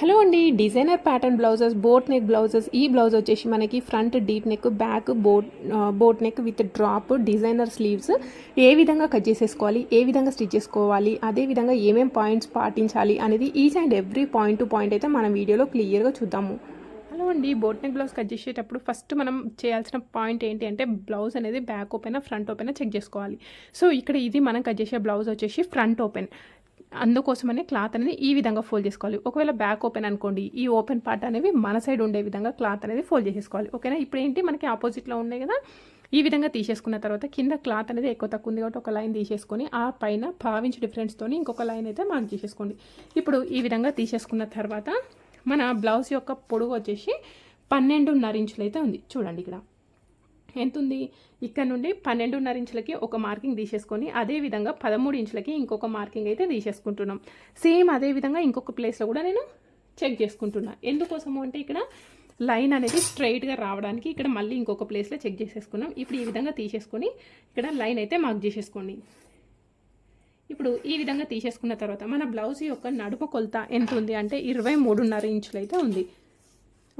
Hello అండి designer pattern blouses boat neck blouses ఈ blouse వచ్చేసి మనకి front deep neck back boat boat neck with drop designer sleeves. ఏ విధంగా cut చేసేసుకోవాలి ఏ విధంగా స్టిచ్ చేసుకోవాలి అదే విధంగా ఏమేం పాయింట్స్ పాటించాలి అనేది each and every point to point అయితే మనం వీడియోలో క్లియర్గా చూద్దాము. హలో అండి బోట్ నెక్ బ్లౌజ్ కట్ చేసేటప్పుడు ఫస్ట్ మనం చేయాల్సిన పాయింట్ ఏంటి అంటే బ్లౌజ్ అనేది back open front open check చేసుకోవాలి. సో ఇక్కడ ఇది మనం కట్ చేసే బ్లౌజ్ వచ్చేసి ఫ్రంట్ ఓపెన్. అందుకోసమనే క్లాత్ అనేది ఈ విధంగా ఫోల్డ్ చేసుకోవాలి. ఒకవేళ బ్యాక్ ఓపెన్ అనుకోండి ఈ ఓపెన్ పార్ట్ అనేవి మన సైడ్ ఉండే విధంగా క్లాత్ అనేది ఫోల్డ్ చేసేసుకోవాలి. ఓకేనా? ఇప్పుడు ఏంటి? మనకి ఆపోజిట్లో ఉన్నాయి కదా? ఈ విధంగా తీసేసుకున్న తర్వాత కింద క్లాత్ అనేది ఎక్కువ తక్కువ ఉంది కాబట్టి ఒక లైన్ తీసేసుకొని ఆ పైన భావించి డిఫరెన్స్తో ఇంకొక లైన్ అయితే మార్క్ చేసేసుకోండి. ఇప్పుడు ఈ విధంగా తీసేసుకున్న తర్వాత మన బ్లౌజ్ యొక్క పొడుగు వచ్చేసి పన్నెండున్నర ఇంచులు అయితే ఉంది. చూడండి ఇక్కడ. ఎంత ఉంది ఇక్కడ నుండి పన్నెండున్నర ఇంచులకి ఒక మార్కింగ్ తీసేసుకొని అదే విధంగా పదమూడు ఇంచులకి ఇంకొక మార్కింగ్ అయితే తీసేసుకుంటున్నాం. సేమ్ అదే విధంగా ఇంకొక ప్లేస్లో కూడా నేను చెక్ చేసుకుంటున్నా. ఎందుకోసము అంటే ఇక్కడ లైన్ అనేది స్ట్రైట్గా రావడానికి ఇక్కడ మళ్ళీ ఇంకొక ప్లేస్లో చెక్ చేసేసుకున్నాం. ఇప్పుడు ఈ విధంగా తీసేసుకొని ఇక్కడ లైన్ అయితే మార్క్ చేసేసుకోండి. ఇప్పుడు ఈ విధంగా తీసేసుకున్న తర్వాత మన బ్లౌజ్ యొక్క నడుపు కొలత ఎంత ఉంది? అంటే ఇరవై మూడున్నర ఇంచులు అయితే ఉంది.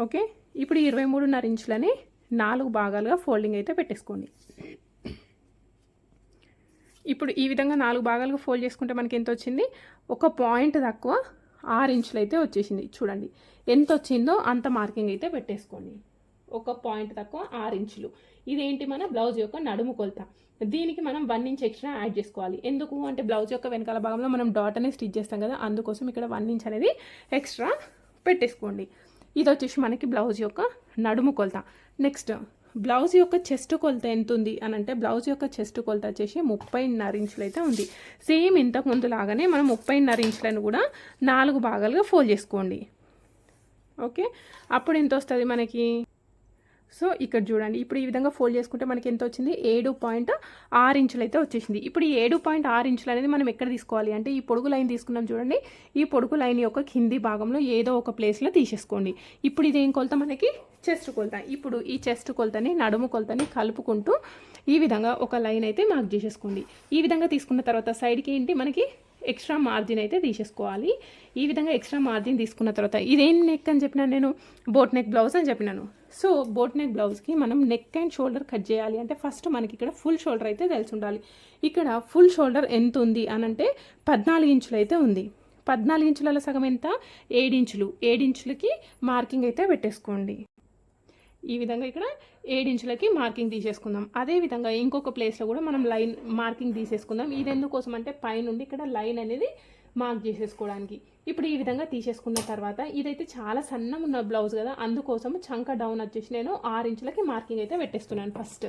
ఓకే? ఇప్పుడు ఇరవై మూడున్నర ఇంచులని నాలుగు భాగాలుగా ఫోల్డింగ్ అయితే పెట్టేసుకోండి. ఇప్పుడు ఈ విధంగా నాలుగు భాగాలుగా ఫోల్డ్ చేసుకుంటే మనకి ఎంత వచ్చింది? ఒక పాయింట్ తక్కువ ఆరు ఇంచులు అయితే వచ్చేసింది. చూడండి ఎంత వచ్చిందో అంత మార్కింగ్ అయితే పెట్టేసుకోండి. ఒక పాయింట్ తక్కువ ఆరు ఇంచులు. ఇదేంటి మన బ్లౌజ్ యొక్క నడుము కొలత? దీనికి మనం వన్ ఇంచ్ ఎక్స్ట్రా యాడ్ చేసుకోవాలి. ఎందుకు? అంటే బ్లౌజ్ యొక్క వెనకాల భాగంలో మనం డాట్ అనేది స్టిచ్ చేస్తాం కదా అందుకోసం ఇక్కడ వన్ ఇంచ్ అనేది ఎక్స్ట్రా పెట్టేసుకోండి. ఇది వచ్చేసి మనకి బ్లౌజ్ యొక్క నడుము కొలత. నెక్స్ట్ బ్లౌజ్ యొక్క చెస్ట్ కొలత ఎంత ఉంది అని అంటే బ్లౌజ్ యొక్క చెస్ట్ కొలత వచ్చేసి ముప్పైన్నర ఇంచులు అయితే ఉంది. సేమ్ ఇంతకు ముందు లాగానే మనం ముప్పైన్నర ఇంచులను కూడా నాలుగు భాగాలుగా ఫోల్డ్ చేసుకోండి. ఓకే? అప్పుడు ఎంత వస్తుంది మనకి? సో ఇక్కడ చూడండి ఇప్పుడు ఈ విధంగా ఫోల్డ్ చేసుకుంటే మనకి ఎంత వచ్చింది? ఏడు పాయింట్ ఆరు ఇంచులు అయితే వచ్చేసింది. ఇప్పుడు ఈ ఏడు పాయింట్ ఆరు ఇంచులు అనేది మనం ఎక్కడ తీసుకోవాలి? అంటే ఈ పొడుగు లైన్ తీసుకున్నాం చూడండి ఈ పొడుగు లైన్ యొక్క కింది భాగంలో ఏదో ఒక ప్లేస్లో తీసేసుకోండి. ఇప్పుడు ఇదేం కొలత? మనకి చెస్ట్ కొలత. ఇప్పుడు ఈ చెస్ట్ కొలతని నడుము కొలతని కలుపుకుంటూ ఈ విధంగా ఒక లైన్ అయితే మార్క్ చేసేసుకోండి. ఈ విధంగా తీసుకున్న తర్వాత సైడ్కి ఏంటి? మనకి ఎక్స్ట్రా మార్జిన్ అయితే తీసేసుకోవాలి. ఈ విధంగా ఎక్స్ట్రా మార్జిన్ తీసుకున్న తర్వాత ఇదేం నెక్ అని చెప్పినాను నేను? బోట్ నెక్ బ్లౌజ్ అని చెప్పినాను. సో బోట్ నెక్ బ్లౌజ్కి మనం నెక్ అండ్ షోల్డర్ కట్ చేయాలి. అంటే ఫస్ట్ మనకి ఇక్కడ ఫుల్ షోల్డర్ అయితే తెలిసి ఉండాలి. ఇక్కడ ఫుల్ షోల్డర్ ఎంత ఉంది అని అంటే పద్నాలుగు ఇంచులు అయితే ఉంది. పద్నాలుగు ఇంచులలో సగం ఎంత? ఏడించులు ఏడించులకి మార్కింగ్ అయితే పెట్టేసుకోండి. ఈ విధంగా ఇక్కడ ఏడించులకి మార్కింగ్ తీసేసుకుందాం. అదే విధంగా ఇంకొక ప్లేస్లో కూడా మనం లైన్ మార్కింగ్ తీసేసుకుందాం. ఇది ఎందుకోసం అంటే పైనుండి ఇక్కడ లైన్ అనేది మార్క్ చేసేసుకోవడానికి. ఇప్పుడు ఈ విధంగా తీసేసుకున్న తర్వాత ఇదైతే చాలా సన్నం ఉన్న బ్లౌజ్ కదా. అందుకోసం చంక డౌన్ వచ్చేసి నేను ఆరు ఇంచులకి మార్కింగ్ అయితే పెట్టేస్తున్నాను ఫస్ట్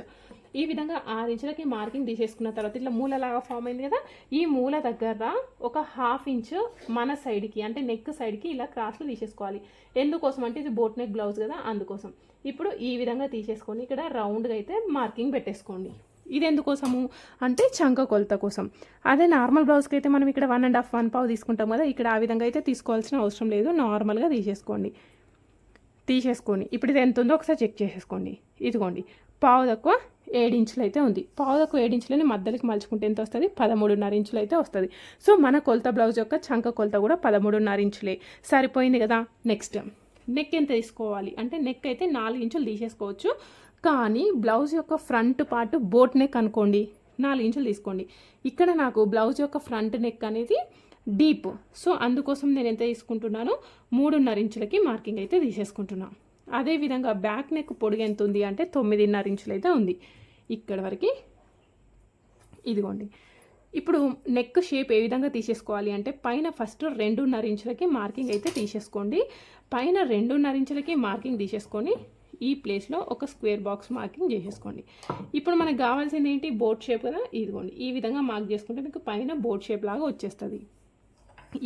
ఈ విధంగా ఆరు ఇంచులకి మార్కింగ్ తీసేసుకున్న తర్వాత ఇట్లా మూలలాగా ఫామ్ అయింది కదా ఈ మూల దగ్గర ఒక హాఫ్ ఇంచ్ మన సైడ్కి అంటే నెక్ సైడ్కి ఇలా క్రాస్లు తీసేసుకోవాలి. ఎందుకోసం అంటే ఇది బోట్ నెక్ బ్లౌజ్ కదా అందుకోసం. ఇప్పుడు ఈ విధంగా తీసేసుకొని ఇక్కడ రౌండ్గా అయితే మార్కింగ్ పెట్టేసుకోండి. ఇది ఎందుకోసము అంటే చంక కొలత కోసం. అదే నార్మల్ బ్లౌజ్కి అయితే మనం ఇక్కడ వన్ అండ్ హాఫ్ వన్ పావు తీసుకుంటాం కదా ఇక్కడ ఆ విధంగా అయితే తీసుకోవాల్సిన అవసరం లేదు నార్మల్గా తీసేసుకోండి. తీసేసుకొని ఇప్పుడు ఇది ఎంత ఉందో ఒకసారి చెక్ చేసేసుకోండి. ఇదిగోండి. పావు తక్కువ ఇంచులు అయితే ఉంది. పావు తక్కువ ఏడించులని మధ్యలోకి మలుచుకుంటే ఎంత వస్తుంది? పదమూడున్నర ఇంచులు అయితే వస్తుంది. సో మన కొలత బ్లౌజ్ యొక్క చంక కొలత కూడా పదమూడున్నర ఇంచులే. సరిపోయింది కదా? నెక్స్ట్ నెక్ ఎంత తీసుకోవాలి? అంటే నెక్ అయితే నాలుగు ఇంచులు తీసేసుకోవచ్చు. కానీ బ్లౌజ్ యొక్క ఫ్రంట్ పార్ట్ బోట్ నెక్ అనుకోండి. నాలుగు ఇంచులు తీసుకోండి. ఇక్కడ నాకు బ్లౌజ్ యొక్క ఫ్రంట్ నెక్ అనేది డీప్ సో అందుకోసం నేను ఎంత తీసుకుంటున్నాను? మూడున్నర ఇంచులకి మార్కింగ్ అయితే తీసేసుకుంటున్నాను అదేవిధంగా బ్యాక్ నెక్ పొడుగు ఎంత ఉంది అంటే తొమ్మిదిన్నర ఇంచులు అయితే ఉంది. ఇక్కడ వరకు ఇదిగోండి. ఇప్పుడు నెక్ షేప్ ఏ విధంగా తీసేసుకోవాలి అంటే పైన ఫస్ట్ రెండున్నర ఇంచులకి మార్కింగ్ అయితే తీసేసుకోండి. పైన రెండున్నర ఇంచులకి మార్కింగ్ తీసేసుకొని ఈ ప్లేస్లో ఒక స్క్వేర్ బాక్స్ మార్కింగ్ చేసేసుకోండి. ఇప్పుడు మనకు కావాల్సింది ఏంటి? బోట్ షేప్ కదా? ఇదిగోండి. ఈ విధంగా మార్క్ చేసుకుంటే మీకు పైన బోట్ షేప్ లాగా వచ్చేస్తుంది.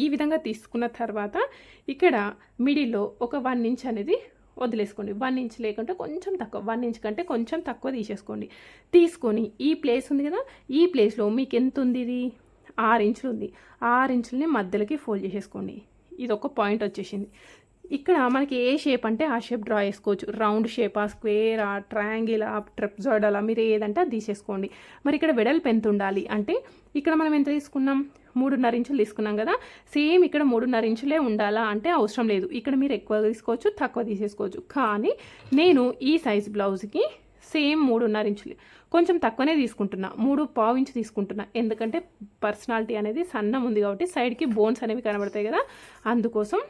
ఈ విధంగా తీసుకున్న తర్వాత ఇక్కడ మిడిల్లో ఒక వన్ ఇంచ్ అనేది వదిలేసుకోండి. వన్ ఇంచ్ లేకుంటే కొంచెం తక్కువ వన్ ఇంచ్ కంటే కొంచెం తక్కువ తీసేసుకోండి. తీసుకొని ఈ ప్లేస్ ఉంది కదా ఈ ప్లేస్లో మీకు ఎంత ఉంది ఇది? ఆరు ఇంచులు ఉంది. ఆరు ఇంచులని మధ్యలోకి ఫోల్డ్ చేసేసుకోండి. ఇది ఒక పాయింట్ వచ్చేసింది. ఇక్కడ మనకి ఏ షేప్ అంటే ఆ షేప్ డ్రా చేసుకోవచ్చు. రౌండ్ షేప్ ఆ స్క్వేర్ ఆ ట్రయాంగిల్ ఆ ట్రెప్జాయిడ్ అలా మీరు ఏదంటే అది తీసేసుకోండి. మరి ఇక్కడ వెడల్పు ఎంత ఉండాలి? అంటే ఇక్కడ మనం ఎంత తీసుకున్నాం? మూడున్నర ఇంచులు తీసుకున్నాం కదా సేమ్ ఇక్కడ మూడున్నర ఇంచులే ఉండాలా అంటే అవసరం లేదు. ఇక్కడ మీరు ఎక్కువ తీసుకోవచ్చు తక్కువ తీసేసుకోవచ్చు. కానీ నేను ఈ సైజ్ బ్లౌజ్కి సేమ్ మూడున్నర ఇంచులు కొంచెం తక్కువనే తీసుకుంటున్నా మూడు పావు ఇంచు తీసుకుంటున్నా. ఎందుకంటే పర్సనాలిటీ అనేది సన్నం ఉంది కాబట్టి సైడ్కి బోన్స్ అనేవి కనబడతాయి కదా అందుకోసం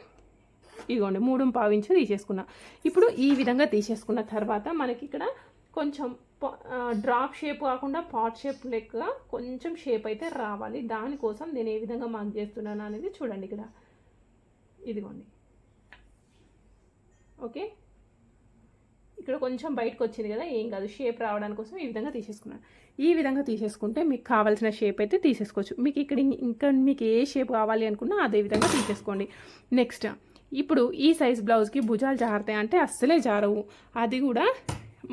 ఇదిగోండి మూడు పావు ఇంచు తీసేసుకున్నా. ఇప్పుడు ఈ విధంగా తీసేసుకున్న తర్వాత మనకి ఇక్కడ కొంచెం డ్రాప్ షేప్ కాకుండా పాట్ షేప్ లెక్క కొంచెం షేప్ అయితే రావాలి. దానికోసం నేను ఏ విధంగా మార్క్ చేస్తున్నాను అనేది చూడండి ఇక్కడ. ఇదిగోండి. ఓకే? ఇక్కడ కొంచెం బయటకు వచ్చింది కదా ఏం కాదు. షేప్ రావడానికి కోసం ఈ విధంగా తీసేసుకున్నాను. ఈ విధంగా తీసేసుకుంటే మీకు కావాల్సిన షేప్ అయితే తీసేసుకోవచ్చు. మీకు ఇక్కడ ఇంకా మీకు ఏ షేప్ కావాలి అనుకున్నా అదే విధంగా తీసేసుకోండి. నెక్స్ట్ ఇప్పుడు ఈ సైజ్ బ్లౌజ్కి భుజాలు జారుతాయి అంటే అస్సలే జారవు. అది కూడా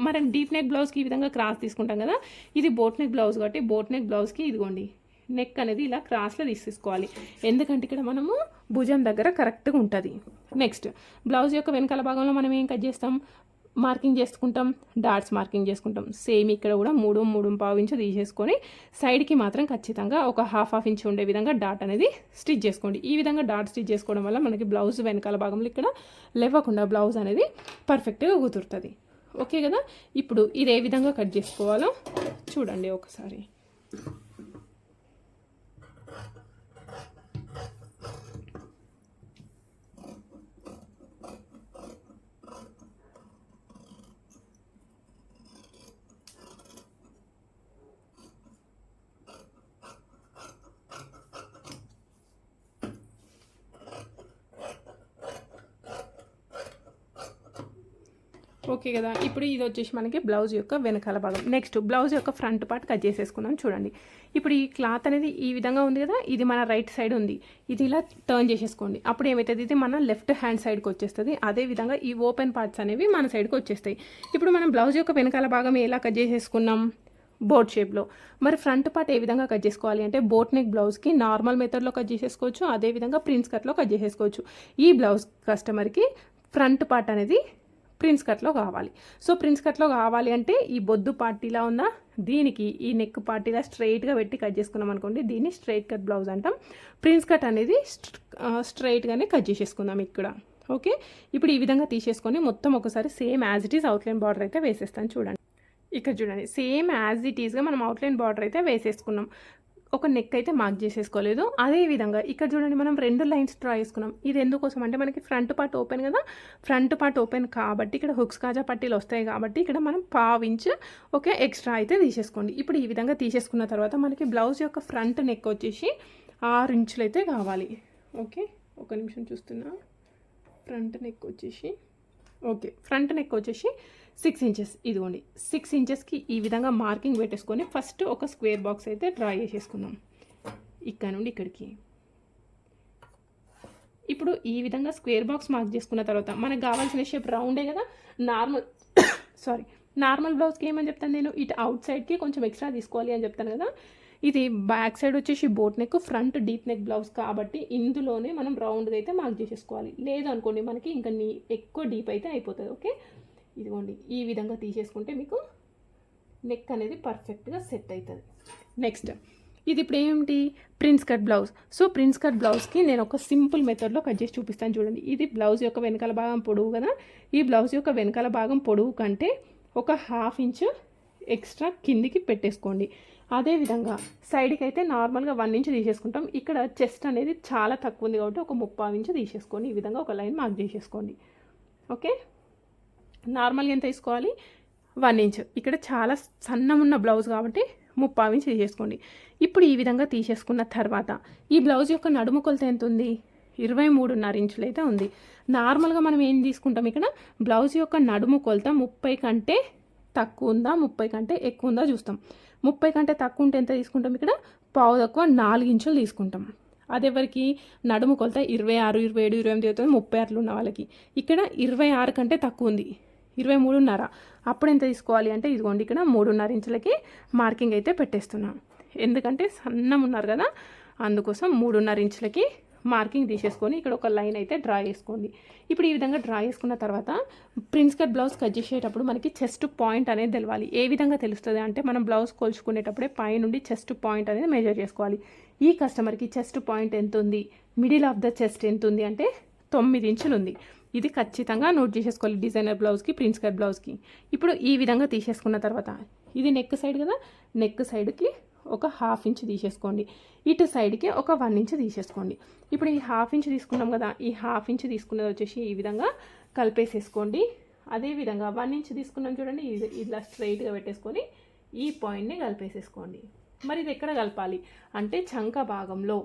మనం డీప్ నెక్ బ్లౌజ్కి ఈ విధంగా క్రాస్ తీసుకుంటాం కదా ఇది బోట్ నెక్ బ్లౌజ్ కాబట్టి బోట్ నెక్ బ్లౌజ్కి ఇదిగోండి నెక్ అనేది ఇలా క్రాస్లో తీసేసుకోవాలి. ఎందుకంటే ఇక్కడ మనము భుజం దగ్గర కరెక్ట్గా ఉంటుంది. నెక్స్ట్ బ్లౌజ్ యొక్క వెనకాల భాగంలో మనం ఏం కట్ చేస్తాం? మార్కింగ్ చేసుకుంటాం డాట్స్ మార్కింగ్ చేసుకుంటాం. సేమ్ ఇక్కడ కూడా మూడు మూడు పావు ఇంచు తీసేసుకొని సైడ్కి మాత్రం ఖచ్చితంగా ఒక హాఫ్ హాఫ్ ఇంచ్ ఉండే విధంగా డాట్ అనేది స్టిచ్ చేసుకోండి. ఈ విధంగా డాట్ స్టిచ్ చేసుకోవడం వల్ల మనకి బ్లౌజ్ వెనకాల భాగంలో ఇక్కడ లేవకుండా బ్లౌజ్ అనేది పర్ఫెక్ట్గా కుదురుతుంది. ఓకే కదా? ఇప్పుడు ఇది ఏ విధంగా కట్ చేసుకోవాలో చూడండి ఒకసారి. ఓకే కదా. ఇప్పుడు ఇది వచ్చేసి మనకి బ్లౌజ్ యొక్క వెనకాల భాగం. నెక్స్ట్ బ్లౌజ్ యొక్క ఫ్రంట్ పార్ట్ కట్ చేసేసుకుందాం చూడండి. ఇప్పుడు ఈ క్లాత్ అనేది ఈ విధంగా ఉంది కదా ఇది మన రైట్ సైడ్ ఉంది. ఇది ఇలా టర్న్ చేసేసుకోండి. అప్పుడు ఏమవుతుంది ఇది మన లెఫ్ట్ హ్యాండ్ సైడ్కి వచ్చేస్తుంది. అదే విధంగా ఈ ఓపెన్ పార్ట్స్ అనేవి మన సైడ్కి వచ్చేస్తాయి. ఇప్పుడు మనం బ్లౌజ్ యొక్క వెనకాల భాగం ఎలా కట్ చేసేసుకున్నాం? బోట్ షేప్లో మరి ఫ్రంట్ పార్ట్ ఏ విధంగా కట్ చేసుకోవాలి అంటే బోట్ నెక్ బ్లౌజ్కి నార్మల్ మెథడ్లో కట్ చేసేసుకోవచ్చు. అదేవిధంగా ప్రిన్స్ కట్లో కట్ చేసేసుకోవచ్చు. ఈ బ్లౌజ్ కస్టమర్కి ఫ్రంట్ పార్ట్ అనేది ప్రిన్స్ కట్లో కావాలి. సో ప్రిన్స్ కట్లో కావాలి అంటే ఈ బొద్దు పార్టీలా ఉన్న దీనికి ఈ నెక్ పార్టీలా స్ట్రైట్గా పెట్టి కట్ చేసుకున్నాం అనుకోండి దీన్ని స్ట్రైట్ కట్ బ్లౌజ్ అంటాం. ప్రిన్స్ కట్ అనేది స్ట్రైట్గానే కట్ చేసేసుకుందాం ఇక్కడ. ఓకే? ఇప్పుడు ఈ విధంగా తీసేసుకొని మొత్తం ఒకసారి same as it is outline border అయితే వేసేస్తాను చూడండి. ఇక్కడ చూడండి సేమ్ యాజ్ ఇట్ ఈస్గా మనం అవుట్లైన్ బార్డర్ అయితే వేసేసుకున్నాం. ఒక నెక్ అయితే మార్క్ చేసేసుకోలేదు. అదే విధంగా ఇక్కడ చూడండి మనం రెండు లైన్స్ డ్రా చేసుకున్నాం. ఇది ఎందుకోసం అంటే మనకి ఫ్రంట్ పార్ట్ ఓపెన్ కదా. ఫ్రంట్ పార్ట్ ఓపెన్ కాబట్టి ఇక్కడ హుక్స్ కాజా పట్టీలు వస్తాయి కాబట్టి ఇక్కడ మనం పావు ఓకే ఎక్స్ట్రా అయితే తీసేసుకోండి. ఇప్పుడు ఈ విధంగా తీసేసుకున్న తర్వాత మనకి బ్లౌజ్ యొక్క ఫ్రంట్ నెక్ వచ్చేసి ఆరు ఇంచులు అయితే కావాలి. ఓకే? ఒక నిమిషం చూస్తున్నా. ఫ్రంట్ నెక్ వచ్చేసి ఓకే ఫ్రంట్ నెక్ వచ్చేసి సిక్స్ ఇంచెస్ ఇదిగోండి సిక్స్ ఇంచెస్కి ఈ విధంగా మార్కింగ్ పెట్టేసుకొని ఫస్ట్ ఒక స్క్వేర్ బాక్స్ అయితే డ్రా చేసేసుకుందాం. ఇక్కడ నుండి ఇక్కడికి. ఇప్పుడు ఈ విధంగా స్క్వేర్ బాక్స్ మార్క్ చేసుకున్న తర్వాత మనకు కావాల్సిన షేప్ రౌండే కదా నార్మల్ సారీ నార్మల్ బ్లౌజ్కి ఏమని చెప్తాను నేను? ఇటు అవుట్ సైడ్కి కొంచెం ఎక్స్ట్రా తీసుకోవాలి అని చెప్తాను కదా. ఇది బ్యాక్ సైడ్ వచ్చేసి boat neck front deep neck blouse కాబట్టి ఇందులోనే మనం రౌండ్గా అయితే మార్క్ చేసేసుకోవాలి. లేదు అనుకోండి మనకి ఇంకా నీ ఎక్కువ డీప్ అయితే అయిపోతుంది ఓకే? ఇదిగోండి ఈ విధంగా తీసేసుకుంటే మీకు నెక్ అనేది పర్ఫెక్ట్గా సెట్ అవుతుంది నెక్స్ట్ ఇది ఇప్పుడు ఏంటి prince cut blouse so prince cut బ్లౌజ్కి నేను ఒక సింపుల్ మెథడ్లో కట్ చేసి చూపిస్తాను చూడండి. ఇది బ్లౌజ్ యొక్క వెనకాల భాగం పొడవు కదా? ఈ బ్లౌజ్ యొక్క వెనకాల భాగం పొడవు కంటే ఒక హాఫ్ ఇంచ్ ఎక్స్ట్రా కిందికి పెట్టేసుకోండి. అదేవిధంగా సైడ్కి అయితే నార్మల్గా వన్ ఇంచ్ తీసేసుకుంటాం. ఇక్కడ చెస్ట్ అనేది చాలా తక్కువ ఉంది కాబట్టి ఒక ముప్పావు ఇంచ్ తీసేసుకొని ఈ విధంగా ఒక లైన్ మార్క్ చేసేసుకోండి. ఓకే నార్మల్గా ఎంత తీసుకోవాలి? One inch. ఇక్కడ చాలా సన్నం ఉన్న బ్లౌజ్ కాబట్టి ముప్పావు ఇంచ్ తీసేసుకోండి. ఇప్పుడు ఈ విధంగా తీసేసుకున్న తర్వాత ఈ బ్లౌజ్ యొక్క నడుము కొలత ఎంత ఉంది? ఇరవై మూడున్నర ఇంచులు అయితే ఉంది. నార్మల్గా మనం ఏం తీసుకుంటాం ఇక్కడ? బ్లౌజ్ యొక్క నడుము కొలత ముప్పై కంటే తక్కువ ఉందా? ముప్పై కంటే ఎక్కువ ఉందా చూస్తాం. ముప్పై కంటే తక్కువ ఉంటే ఎంత తీసుకుంటాం ఇక్కడ? పావు తక్కువ నాలుగు ఇంచులు తీసుకుంటాం. అది ఎవరికి? నడుము కొలత ఇరవై ఆరు ఇరవై ఏడు ఇరవై ఎనిమిది అవుతుంది ముప్పై ఆరులు ఉన్న వాళ్ళకి. ఇక్కడ ఇరవై ఆరు కంటే తక్కువ ఉంది. ఇరవై మూడున్నర. అప్పుడు ఎంత తీసుకోవాలి అంటే ఇదిగోండి ఇక్కడ మూడున్నర ఇంచులకి మార్కింగ్ అయితే పెట్టేస్తున్నాం. ఎందుకంటే సన్నం ఉన్నారు కదా అందుకోసం మూడున్నర ఇంచులకి మార్కింగ్ తీసేసుకొని ఇక్కడ ఒక లైన్ అయితే డ్రా చేసుకోండి. ఇప్పుడు ఈ విధంగా డ్రా చేసుకున్న తర్వాత ప్రిన్స్ కట్ బ్లౌజ్ కట్ చేసేటప్పుడు మనకి చెస్ట్ పాయింట్ అనేది తెలవాలి. ఏ విధంగా తెలుస్తుంది అంటే మనం బ్లౌజ్ కొలుచుకునేటప్పుడే పై నుండి చెస్ట్ పాయింట్ అనేది మెజర్ చేసుకోవాలి. ఈ కస్టమర్కి చెస్ట్ పాయింట్ ఎంత ఉంది మిడిల్ ఆఫ్ ద చెస్ట్ ఎంత ఉంది అంటే తొమ్మిది ఇంచులు ఉంది ఇది ఖచ్చితంగా నోట్ చేసేసుకోవాలి డిజైనర్ బ్లౌజ్కి ప్రిన్స్ కట్ బ్లౌజ్కి. ఇప్పుడు ఈ విధంగా తీసేసుకున్న తర్వాత ఇది నెక్ సైడ్ కదా నెక్ సైడ్కి ఒక హాఫ్ ఇంచ్ తీసేసుకోండి. ఇటు సైడ్కి ఒక వన్ ఇంచ్ తీసేసుకోండి. ఇప్పుడు ఈ హాఫ్ ఇంచ్ తీసుకున్నాం కదా ఈ హాఫ్ ఇంచ్ తీసుకున్నది వచ్చేసి ఈ విధంగా కలిపేసేసుకోండి. అదేవిధంగా వన్ ఇంచ్ తీసుకున్నాం చూడండి ఇది ఇలా స్ట్రైట్గా పెట్టేసుకొని ఈ పాయింట్ని కలిపేసేసుకోండి. మరి ఇది ఎక్కడ కలపాలి? అంటే చంక భాగంలో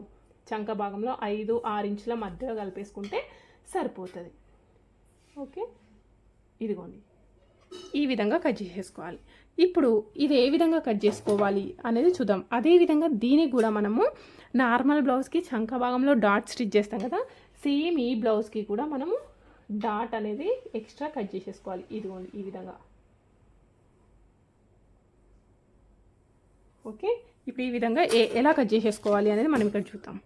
చంక భాగంలో ఐదు ఆరు ఇంచుల మధ్యలో కలిపేసుకుంటే సరిపోతుంది. ఓకే? ఇదిగోండి. ఈ విధంగా కట్ చేసేసుకోవాలి. ఇప్పుడు ఇది ఏ విధంగా కట్ చేసుకోవాలి అనేది చూద్దాం. అదే విధంగా దీనికి కూడా మనము నార్మల్ బ్లౌజ్కి చంక భాగంలో డాట్ స్టిచ్ చేస్తాం కదా సేమ్ ఈ బ్లౌజ్కి కూడా మనము డాట్ అనేది ఎక్స్ట్రా కట్ చేసేసుకోవాలి. ఇదిగోండి ఈ విధంగా. ఓకే? ఇప్పుడు ఈ విధంగా ఏ ఎలా కట్ చేసేసుకోవాలి అనేది మనం ఇక్కడ చూద్దాం.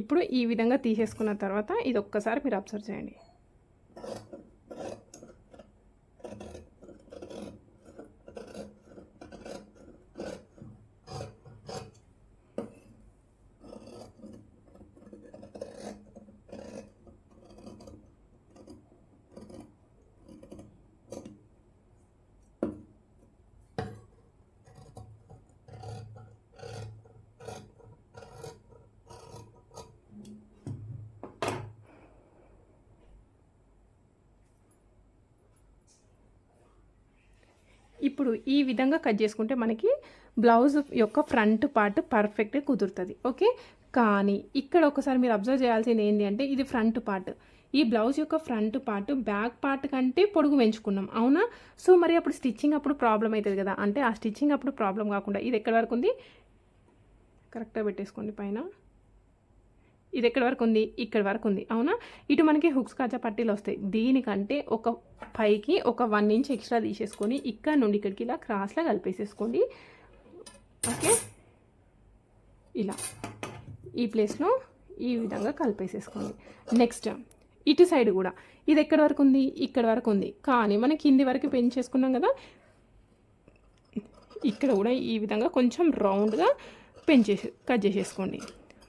ఇప్పుడు ఈ విధంగా తీసేసుకున్న తర్వాత ఇది ఒక్కసారి మీరు అబ్జర్వ్ చేయండి. ఇప్పుడు ఈ విధంగా కట్ చేసుకుంటే మనకి బ్లౌజ్ యొక్క ఫ్రంట్ పార్ట్ పర్ఫెక్ట్గా కుదురుతుంది. ఓకే కానీ ఇక్కడ ఒకసారి మీరు అబ్జర్వ్ చేయాల్సింది ఏంటి అంటే ఇది ఫ్రంట్ పార్ట్. ఈ బ్లౌజ్ యొక్క ఫ్రంట్ పార్ట్ బ్యాక్ పార్ట్ కంటే పొడుగు పెంచుకున్నాం. అవునా? సో మరి అప్పుడు స్టిచ్చింగ్ అప్పుడు ప్రాబ్లం అవుతుంది కదా. అంటే ఆ స్టిచ్చింగ్ అప్పుడు ప్రాబ్లం కాకుండా ఇది ఎక్కడి వరకు ఉంది? కరెక్ట్గా పెట్టేసుకోండి పైన. ఇది ఎక్కడి వరకు ఉంది? ఇక్కడ వరకు ఉంది. అవునా? ఇటు మనకి హుక్స్ కాచా పట్టీలు వస్తాయి. దీనికంటే ఒక పైకి ఒక వన్ ఇంచ్ ఎక్స్ట్రా తీసేసుకొని ఇక్కడ నుండి ఇక్కడికి ఇలా క్రాస్లా కలిపేసేసుకోండి. ఓకే? ఇలా. ఈ ప్లేస్లో ఈ విధంగా కలిపేసేసుకోండి. నెక్స్ట్ ఇటు సైడ్ కూడా. ఇది ఎక్కడి వరకు ఉంది? ఇక్కడ వరకు ఉంది. కానీ మనం కింది వరకు పెంచేసుకున్నాం కదా? ఇక్కడ కూడా ఈ విధంగా కొంచెం రౌండ్గా పెంచేసి కట్ చేసేసుకోండి.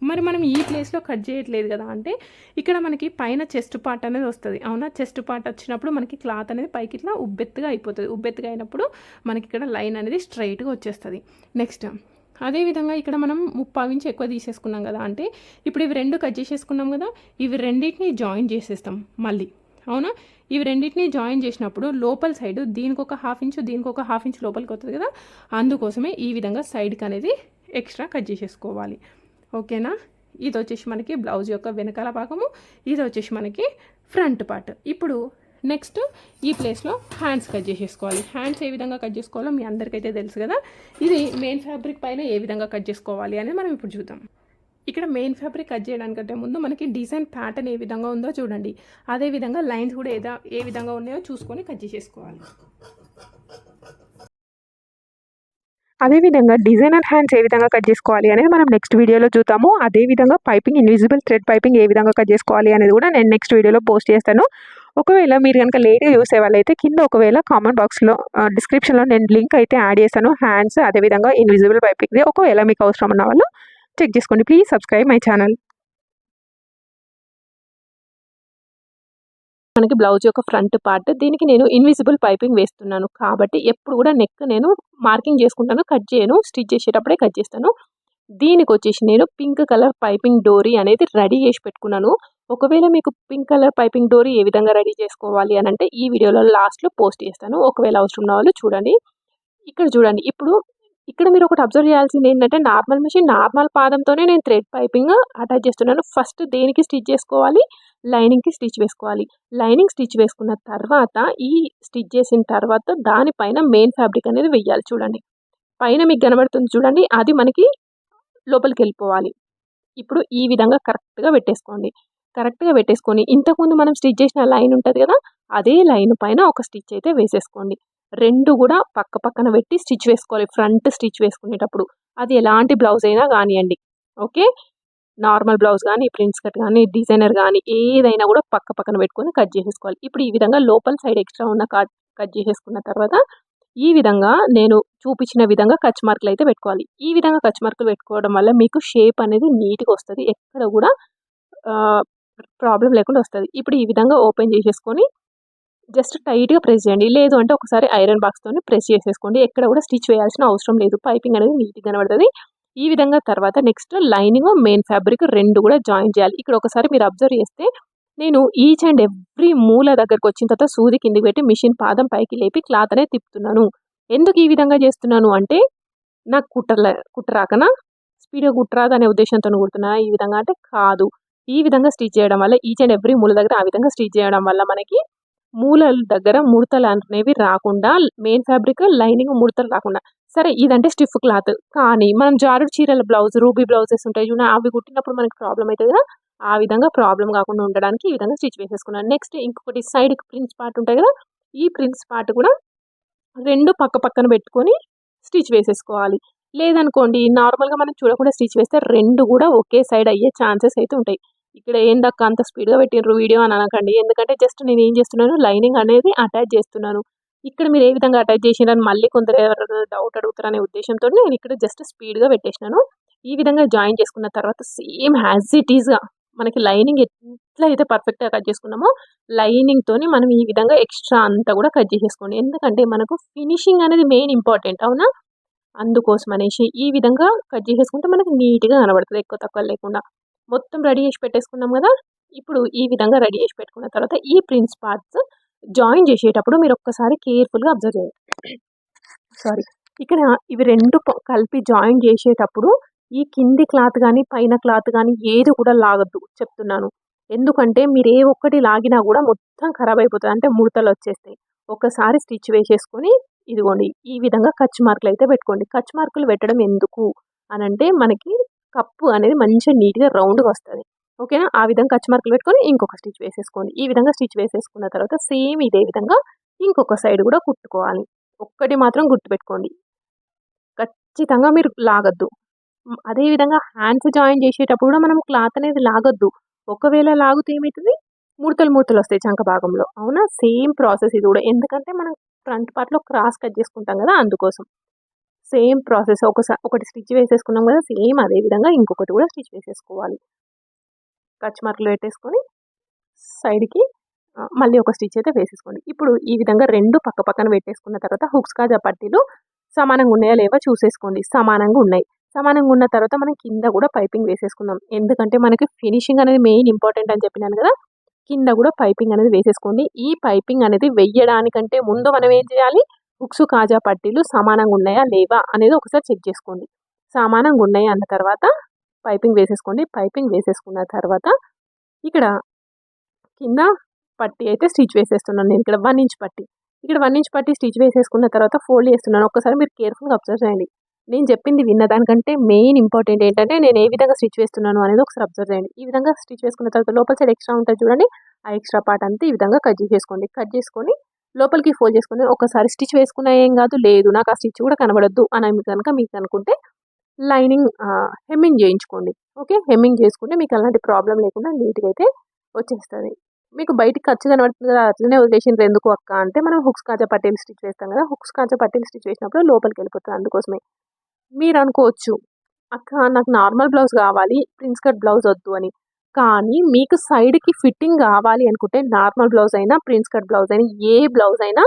మరి మనం ఈ ప్లేస్లో కట్ చేయట్లేదు కదా అంటే ఇక్కడ మనకి పైన చెస్ట్ పార్ట్ అనేది వస్తుంది. అవునా? చెస్ట్ పార్ట్ వచ్చినప్పుడు మనకి క్లాత్ అనేది పైకి ఇట్లా ఉబ్బెత్తుగా అయిపోతుంది. ఉబ్బెత్తుగా అయినప్పుడు మనకి ఇక్కడ లైన్ అనేది స్ట్రైట్గా వచ్చేస్తుంది. నెక్స్ట్ అదేవిధంగా ఇక్కడ మనం ముప్పావు ఇంచు ఎక్కువ తీసేసుకున్నాం కదా అంటే ఇప్పుడు ఇవి రెండు కట్ చేసేసుకున్నాం కదా ఇవి రెండింటిని జాయిన్ చేసేస్తాం మళ్ళీ. అవునా? ఇవి రెండింటిని జాయిన్ చేసినప్పుడు లోపల సైడ్ దీనికి ఒక హాఫ్ ఇంచు దీనికి ఒక హాఫ్ ఇంచ్ లోపలికి వస్తుంది కదా అందుకోసమే ఈ విధంగా సైడ్కి అనేది ఎక్స్ట్రా కట్ చేసేసుకోవాలి. ఓకేనా? ఇది వచ్చేసి మనకి బ్లౌజ్ యొక్క వెనకాల భాగము ఇది వచ్చేసి మనకి ఫ్రంట్ పార్ట్. ఇప్పుడు నెక్స్ట్ ఈ ప్లేస్లో హ్యాండ్స్ కట్ చేసేసుకోవాలి. హ్యాండ్స్ ఏ విధంగా కట్ చేసుకోవాలో మీ అందరికైతే తెలుసు కదా? ఇది మెయిన్ ఫ్యాబ్రిక్ పైన ఏ విధంగా కట్ చేసుకోవాలి అనేది మనం ఇప్పుడు చూద్దాం. ఇక్కడ మెయిన్ ఫ్యాబ్రిక్ కట్ చేయడానికంటే ముందు మనకి డిజైన్ ప్యాటర్న్ ఏ విధంగా ఉందో చూడండి. అదేవిధంగా లైన్స్ కూడా ఏదా ఏ విధంగా ఉన్నాయో చూసుకొని కట్ చేసేసుకోవాలి. అదేవిధంగా డిజైనర్ హ్యాండ్స్ ఏ విధంగా కట్ చేసుకోవాలి అనేది మనం నెక్స్ట్ వీడియోలో చూద్దాము. అదేవిధంగా పైపింగ్ ఇన్విజిబుల్ థ్రెడ్ పైపింగ్ ఏ విధంగా కట్ చేసుకోవాలి అనేది కూడా నేను నెక్స్ట్ వీడియోలో పోస్ట్ చేస్తాను. ఒకవేళ మీరు కనుక లేట్గా చూసే వాళ్ళైతే కింద ఒకవేళ కామెంట్ బాక్స్లో డిస్క్రిప్షన్లో నేను లింక్ అయితే యాడ్ చేస్తాను. హ్యాండ్స్ అదేవిధంగా ఇన్విజిబుల్ పైపింగ్ ఒకవేళ మీకు అవసరం ఉన్న వాళ్ళు చెక్ చేసుకోండి. ప్లీజ్ సబ్స్క్రైబ్ మై ఛానల్ మనకి బ్లౌజ్ యొక్క ఫ్రంట్ పార్ట్ దీనికి నేను ఇన్విజిబుల్ పైపింగ్ వేస్తున్నాను. కాబట్టి ఎప్పుడు కూడా నెక్ నేను మార్కింగ్ చేసుకుంటాను కట్ చేయను స్టిచ్ చేసేటప్పుడే కట్ చేస్తాను. దీనికి వచ్చేసి నేను పింక్ కలర్ పైపింగ్ డోరీ అనేది రెడీ చేసి పెట్టుకున్నాను. ఒకవేళ మీకు పింక్ కలర్ పైపింగ్ డోరీ ఏ విధంగా రెడీ చేసుకోవాలి అని అంటే ఈ వీడియోలో లాస్ట్లో పోస్ట్ చేస్తాను. ఒకవేళ అవసరం ఉన్న వాళ్ళు చూడండి. ఇక్కడ చూడండి ఇప్పుడు ఇక్కడ మీరు ఒకటి అబ్జర్వ్ చేయాల్సింది ఏంటంటే నార్మల్ మిషన్ నార్మల్ పాదంతోనే నేను థ్రెడ్ పైపింగ్ అటాచ్ చేస్తున్నాను. ఫస్ట్ దేనికి స్టిచ్ చేసుకోవాలి? లైనింగ్కి స్టిచ్ వేసుకోవాలి. లైనింగ్ స్టిచ్ వేసుకున్న తర్వాత ఈ స్టిచ్ చేసిన తర్వాత దానిపైన మెయిన్ ఫ్యాబ్రిక్ అనేది వెయ్యాలి చూడండి. పైన మీకు కనబడుతుంది చూడండి. అది మనకి లోపలికి వెళ్ళిపోవాలి. ఇప్పుడు ఈ విధంగా కరెక్ట్గా పెట్టేసుకోండి. కరెక్ట్గా పెట్టేసుకొని ఇంతకుముందు మనం స్టిచ్ చేసిన లైన్ ఉంటుంది కదా అదే లైన్ పైన ఒక స్టిచ్ అయితే వేసేసుకోండి. రెండు కూడా పక్క పక్కన పెట్టి స్టిచ్ వేసుకోవాలి. ఫ్రంట్ స్టిచ్ వేసుకునేటప్పుడు. అది ఎలాంటి బ్లౌజ్ అయినా కానివ్వండి ఓకే? నార్మల్ బ్లౌజ్ కానీ ప్రిన్స్ కట్ కానీ డిజైనర్ కానీ ఏదైనా కూడా పక్క పక్కన పెట్టుకొని కట్ చేసేసుకోవాలి. ఇప్పుడు ఈ విధంగా లోపల సైడ్ ఎక్స్ట్రా ఉన్న కట్ కట్ చేసేసుకున్న తర్వాత ఈ విధంగా నేను చూపించిన విధంగా కచ్ మార్కులు అయితే పెట్టుకోవాలి. ఈ విధంగా కచ్ మార్కులు పెట్టుకోవడం వల్ల మీకు షేప్ అనేది నీట్గా వస్తుంది. ఎక్కడ కూడా ప్రాబ్లం లేకుండా వస్తుంది. ఇప్పుడు ఈ విధంగా ఓపెన్ చేసేసుకొని జస్ట్ టైట్గా ప్రెస్ చేయండి. లేదు అంటే ఒకసారి ఐరన్ బాక్స్తో ప్రెస్ చేసేసుకోండి. ఎక్కడ కూడా స్టిచ్ వేయాల్సిన అవసరం లేదు. పైపింగ్ అనేది నీట్గా కనబడుతుంది. ఈ విధంగా తర్వాత నెక్స్ట్ లైనింగ్ మెయిన్ ఫ్యాబ్రిక్ రెండు కూడా జాయిన్ చేయాలి. ఇక్కడ ఒకసారి మీరు అబ్జర్వ్ చేస్తే నేను ఈచ్ అండ్ ఎవ్రీ మూల దగ్గరకు వచ్చిన తర్వాత సూది కిందికి పెట్టి మిషన్ పాదం పైకి లేపి క్లాత్ అనేది తిప్పుతున్నాను. ఎందుకు ఈ విధంగా చేస్తున్నాను అంటే నాకు కుట్రల కుట్టరాకనా స్పీడ్గా కుట్టరాదు అనే ఉద్దేశంతో కుడుతున్నా. ఈ విధంగా అంటే కాదు. ఈ విధంగా స్టిచ్ చేయడం వల్ల ఈచ్ అండ్ ఎవ్రీ మూల దగ్గర ఆ విధంగా స్టిచ్ చేయడం వల్ల మనకి మూలల దగ్గర ముడతలు అనేవి రాకుండా మెయిన్ ఫ్యాబ్రిక్ లైనింగ్ ముడతలు రాకుండా. సరే ఇదంటే స్టిఫ్ క్లాత్ కానీ మనం జారుడు చీరల బ్లౌజ్ రూబీ బ్లౌజెస్ ఉంటాయి చూడ అవి కుట్టినప్పుడు మనకి ప్రాబ్లం అవుతుంది కదా. ఆ విధంగా ప్రాబ్లం కాకుండా ఉండడానికి ఈ విధంగా స్టిచ్ వేసేసుకున్నాను నెక్స్ట్ ఇంకొకటి సైడ్కి ప్రిన్స్ పార్ట్ ఉంటాయి కదా. ఈ ప్రిన్స్ పార్ట్ కూడా రెండు పక్క పక్కన పెట్టుకొని స్టిచ్ వేసేసుకోవాలి. లేదనుకోండి నార్మల్గా మనం చూడకుండా స్టిచ్ వేస్తే రెండు కూడా ఒకే సైడ్ అయ్యే ఛాన్సెస్ అయితే ఉంటాయి. ఇక్కడ ఏందక్క అంత స్పీడ్గా పెట్టినరు వీడియో అని అనకండి. ఎందుకంటే జస్ట్ నేను ఏం చేస్తున్నాను లైనింగ్ అనేది అటాచ్ చేస్తున్నాను. ఇక్కడ మీరు ఏ విధంగా అటాచ్ చేసినారని మళ్ళీ కొందరు ఎవరైనా డౌట్ అడుగుతారనే ఉద్దేశంతో నేను ఇక్కడ జస్ట్ స్పీడ్గా పెట్టేసినాను. ఈ విధంగా జాయిన్ చేసుకున్న తర్వాత సేమ్ హ్యాజ్ ఇట్ ఈజ్గా మనకి లైనింగ్ ఎట్లా అయితే పర్ఫెక్ట్గా కట్ చేసుకున్నామో లైనింగ్తోని మనం ఈ విధంగా ఎక్స్ట్రా అంతా కూడా కట్ చేసేసుకోండి. ఎందుకంటే మనకు ఫినిషింగ్ అనేది మెయిన్ ఇంపార్టెంట్ అవునా? అందుకోసం అనేసి ఈ విధంగా కట్ చేసేసుకుంటే మనకి నీట్గా కనబడుతుంది ఎక్కువ తక్కువ లేకుండా. మొత్తం రెడీ చేసి పెట్టేసుకున్నాం కదా. ఇప్పుడు ఈ విధంగా రెడీ చేసి పెట్టుకున్న తర్వాత ఈ ప్రిన్స్ పార్ట్స్ జాయిన్ చేసేటప్పుడు మీరు ఒక్కసారి కేర్ఫుల్గా అబ్జర్వ్ చేయండి. సారీ. ఇక్కడ ఇవి రెండు కలిపి జాయిన్ చేసేటప్పుడు ఈ కింది క్లాత్ కానీ పైన క్లాత్ కానీ ఏది కూడా లాగద్దు చెప్తున్నాను. ఎందుకంటే మీరు ఏ ఒక్కటి లాగినా కూడా మొత్తం ఖరాబ్ అయిపోతుంది. అంటే ముడతలు వచ్చేస్తాయి. ఒకసారి స్టిచ్ వేసేసుకొని ఇదిగోండి ఈ విధంగా కచ్ మార్కులు అయితే పెట్టుకోండి. కచ్ మార్కులు పెట్టడం ఎందుకు? అని అంటే మనకి కప్పు అనేది మంచిగా నీట్గా రౌండ్గా వస్తుంది. ఓకేనా? ఆ విధంగా కచ్ మార్కులు పెట్టుకొని ఇంకొక స్టిచ్ వేసేసుకోండి. ఈ విధంగా స్టిచ్ వేసేసుకున్న తర్వాత సేమ్ ఇదే విధంగా ఇంకొక సైడ్ కూడా కుట్టుకోవాలి. ఒక్కటి మాత్రం గుర్తుపెట్టుకోండి. ఖచ్చితంగా మీరు లాగద్దు. అదేవిధంగా హ్యాండ్స్ జాయిన్ చేసేటప్పుడు కూడా మనం క్లాత్ అనేది లాగొద్దు. ఒకవేళ లాగితే ఏమవుతుంది ముడతలు ముడతలు వస్తాయి చంక భాగంలో. అవునా? సేమ్ ప్రాసెస్ ఇది కూడా. ఎందుకంటే మనం ఫ్రంట్ పార్ట్లో క్రాస్ కట్ చేసుకుంటాం కదా అందుకోసం. సేమ్ ప్రాసెస్ ఒకసారి ఒకటి స్టిచ్ వేసేసుకున్నాం కదా సేమ్ అదే విధంగా ఇంకొకటి కూడా స్టిచ్ వేసేసుకోవాలి. కచ్ మార్కులు పెట్టేసుకొని సైడ్కి మళ్ళీ ఒక స్టిచ్ అయితే వేసేసుకోండి. ఇప్పుడు ఈ విధంగా రెండు పక్క పక్కన పెట్టేసుకున్న తర్వాత హుక్స్ కాజా పట్టీలు సమానంగా ఉన్నాయా లేవా చూసేసుకోండి. సమానంగా ఉన్నాయి. సమానంగా ఉన్న తర్వాత మనం కింద కూడా పైపింగ్ వేసేసుకుందాం. ఎందుకంటే మనకి ఫినిషింగ్ అనేది మెయిన్ ఇంపార్టెంట్ అని చెప్పినాను కదా కింద కూడా పైపింగ్ అనేది వేసేసుకోండి. ఈ పైపింగ్ అనేది వెయ్యడానికంటే ముందు మనం ఏం చేయాలి? ఉక్సు కాజా పట్టీలు సమానంగా ఉన్నాయా లేవా అనేది ఒకసారి చెక్ చేసుకోండి. సమానంగా ఉన్నాయి అన్న తర్వాత పైపింగ్ వేసేసుకోండి. పైపింగ్ వేసేసుకున్న తర్వాత ఇక్కడ కింద పట్టి అయితే స్టిచ్ వేసేస్తున్నాను నేను. ఇక్కడ వన్ ఇంచ్ పట్టి. ఇక్కడ వన్ ఇంచ్ పట్టి స్టిచ్ వేసేసుకున్న తర్వాత ఫోల్డ్ చేస్తున్నాను. ఒకసారి మీరు కేర్ఫుల్గా అబ్జర్వ్ చేయండి. నేను చెప్పింది విన్న దానికంటే మెయిన్ ఇంపార్టెంట్ ఏంటంటే నేను ఏ విధంగా స్టిచ్ వేస్తున్నాను అనేది ఒకసారి అబ్జర్వ్ చేయండి. ఈ విధంగా స్టిచ్ వేసుకున్న తర్వాత లోపల సైడ్ ఎక్స్ట్రా ఉంటుంది చూడండి. ఆ ఎక్స్ట్రా పార్ట్ అంతా ఈ విధంగా కట్ చేసుకోండి కట్ చేసుకొని లోపలికి ఫోల్డ్ చేసుకుని ఒకసారి స్టిచ్ వేసుకున్నా ఏం కాదు లేదు నాకు ఆ స్టిచ్ కూడా కనబడద్దు అని కనుక మీకు అనుకుంటే లైనింగ్ హెమ్మింగ్ చేయించుకోండి. ఓకే హెమ్మింగ్ చేసుకుంటే మీకు అలాంటి ప్రాబ్లం లేకుండా నీట్గా అయితే వచ్చేస్తుంది. మీకు బయటికి ఖర్చు కనబడుతుంది కదా అట్లనే వదిలేసింది ఎందుకు అక్క అంటే మనం హుక్స్ కాచా పట్టీలు స్టిచ్ వేస్తాం కదా హుక్స్ కాచా పట్టీలు స్టిచ్ వేసినప్పుడు లోపలికి వెళ్ళిపోతుంది అందుకోసమే. మీరు అనుకోవచ్చు అక్క నాకు నార్మల్ బ్లౌజ్ కావాలి ప్రిన్స్ కట్ బ్లౌజ్ వద్దు అని. కానీ మీకు సైడ్కి ఫిట్టింగ్ కావాలి అనుకుంటే నార్మల్ బ్లౌజ్ అయినా ప్రిన్స్ కట్ బ్లౌజ్ అయినా ఏ బ్లౌజ్ అయినా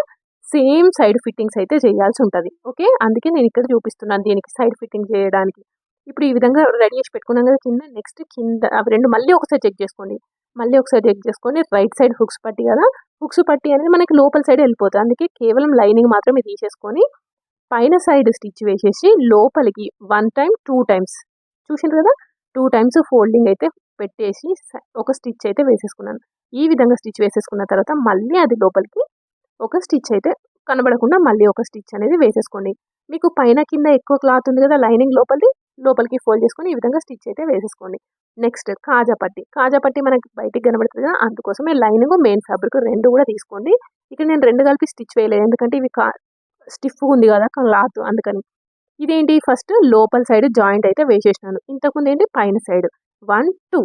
సేమ్ సైడ్ ఫిట్టింగ్స్ అయితే చేయాల్సి ఉంటుంది. ఓకే? అందుకే నేను ఇక్కడ చూపిస్తున్నాను దీనికి సైడ్ ఫిట్టింగ్ చేయడానికి. ఇప్పుడు ఈ విధంగా రెడీ చేసి పెట్టుకున్నాం కదా కింద నెక్స్ట్ కింద అవి రెండు మళ్ళీ ఒకసారి చెక్ చేసుకోండి. మళ్ళీ ఒకసారి చెక్ చేసుకొని రైట్ సైడ్ హుక్స్ పట్టి కదా హుక్స్ పట్టి అనేది మనకి లోపల సైడ్ వెళ్ళిపోతుంది. అందుకే కేవలం లైనింగ్ మాత్రమే తీసేసుకొని పైన సైడ్ స్టిచ్ వేసేసి లోపలికి వన్ టైం టూ టైమ్స్ చూసిండ్రు కదా? టూ టైమ్స్ ఫోల్డింగ్ అయితే పెట్టేసి ఒక స్టిచ్ అయితే వేసేసుకున్నాను. ఈ విధంగా స్టిచ్ వేసేసుకున్న తర్వాత మళ్ళీ అది లోపలికి ఒక స్టిచ్ అయితే కనబడకుండా మళ్ళీ ఒక స్టిచ్ అనేది వేసేసుకోండి. మీకు పైన కింద ఎక్కువ క్లాత్ ఉంది కదా లైనింగ్ లోపలిది లోపలికి ఫోల్డ్ చేసుకొని ఈ విధంగా స్టిచ్ అయితే వేసేసుకోండి. నెక్స్ట్ కాజా పట్టి. కాజా పట్టి మనకి బయటికి కనబడుతుంది కదా అందుకోసమే లైనింగ్ మెయిన్ ఫ్యాబ్రిక్ రెండు కూడా తీసుకోండి. ఇక్కడ నేను రెండు కలిపి స్టిచ్ వేయలేదు ఎందుకంటే ఇవి కా స్టిఫ్ ఉంది కదా క్లాత్ అందుకని. ఇదేంటి? ఫస్ట్ లోపల సైడ్ జాయింట్ అయితే వేసేసినాను. ఇంతకుముందు ఏంటి? పైన సైడ్. One two.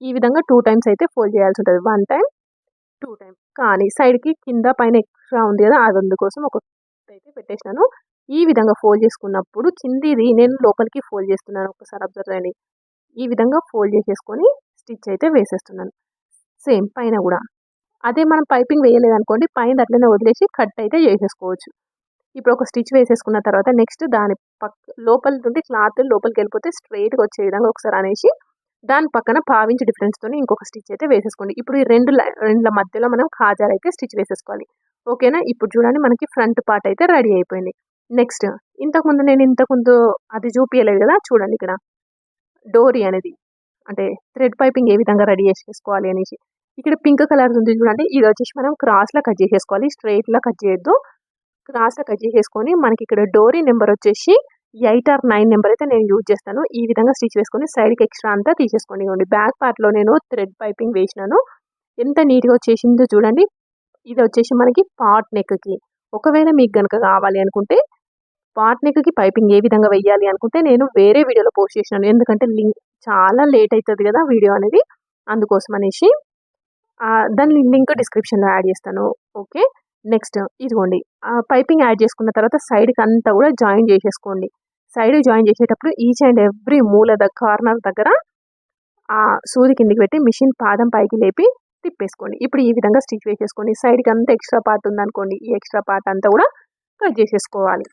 ఈ విధంగా టూ టైమ్స్ అయితే ఫోల్డ్ చేయాల్సి ఉంటుంది. వన్ టైం టూ టైం కానీ సైడ్కి కింద పైన ఎక్స్ట్రా ఉంది కదా అది అందుకోసం ఒక అయితే పెట్టేసినాను. ఈ విధంగా ఫోల్డ్ చేసుకున్నప్పుడు కిందిది నేను లోపలికి ఫోల్డ్ చేస్తున్నాను. ఒకసారి అబ్జర్వ్ చేయండి. ఈ విధంగా ఫోల్డ్ చేసేసుకొని స్టిచ్ అయితే వేసేస్తున్నాను. సేమ్ పైన కూడా. అదే మనం పైపింగ్ వేయలేదు అనుకోండి పైన అట్లనే వదిలేసి కట్ అయితే చేసేసుకోవచ్చు. ఇప్పుడు ఒక స్టిచ్ వేసేసుకున్న తర్వాత నెక్స్ట్ దాని పక్క లోపల నుండి క్లాత్ లోపలికి వెళ్ళిపోతే స్ట్రైట్గా వచ్చే విధంగా ఒకసారి అనేసి దాని పక్కన పావించి డిఫరెన్స్తో ఇంకొక స్టిచ్ అయితే వేసేసుకోండి. ఇప్పుడు ఈ రెండు లై- మధ్యలో మనం ఖాజాలు అయితే స్టిచ్ వేసేసుకోవాలి ఓకేనా ఇప్పుడు చూడండి మనకి ఫ్రంట్ పార్ట్ అయితే రెడీ అయిపోయింది. నెక్స్ట్ ఇంతకుముందు నేను ఇంతకుముందు అది చూపించలేదు కదా? చూడండి ఇక్కడ. డోరీ అనేది. అంటే థ్రెడ్ పైపింగ్ ఏ విధంగా రెడీ చేసేసుకోవాలి అనేసి. ఇక్కడ పింక్ కలర్ ఉంది చూడండి. ఇది వచ్చేసి మనం క్రాస్లో కట్ చేసేసుకోవాలి. స్ట్రైట్లో కట్ చేయొద్దు. క్రాస్లో కట్ చేసేసుకొని మనకి ఇక్కడ డోరీ నెంబర్ వచ్చేసి ఎయిట్ ఆర్ నైన్ నెంబర్ అయితే నేను యూజ్ చేస్తాను. ఈ విధంగా స్టిచ్ వేసుకొని సైడ్కి ఎక్స్ట్రా అంతా తీసేసుకోండి. ఇవ్వండి బ్యాక్ పార్ట్లో నేను థ్రెడ్ పైపింగ్ వేసినాను. ఎంత నీట్గా వచ్చేసిందో చూడండి. ఇది వచ్చేసి మనకి పాట్ నెక్కి ఒకవేళ మీకు కనుక కావాలి అనుకుంటే పాట్ నెక్కి పైపింగ్ ఏ విధంగా వెయ్యాలి అనుకుంటే నేను వేరే వీడియోలో పోస్ట్ చేసినాను. ఎందుకంటే లింక్ చాలా లేట్ అవుతుంది కదా వీడియో అనేది. అందుకోసం అనేసి దాని లింక్ డిస్క్రిప్షన్లో యాడ్ చేస్తాను. ఓకే నెక్స్ట్ ఇదిగోండి ఆ పైపింగ్ యాడ్ చేసుకున్న తర్వాత సైడ్కి అంతా కూడా జాయిన్ చేసేసుకోండి. సైడ్ జాయిన్ చేసేటప్పుడు ఈచ్ అండ్ ఎవ్రీ మూల ద కార్నర్ దగ్గర ఆ సూది కిందికి పెట్టి మిషన్ పాదం పైకి లేపి తిప్పేసుకోండి. ఇప్పుడు ఈ విధంగా స్టిచ్ వేసేసుకోండి. సైడ్కి అంతా ఎక్స్ట్రా పార్ట్ ఉందనుకోండి ఈ ఎక్స్ట్రా పార్ట్ అంతా కూడా కట్ చేసేసుకోవాలి.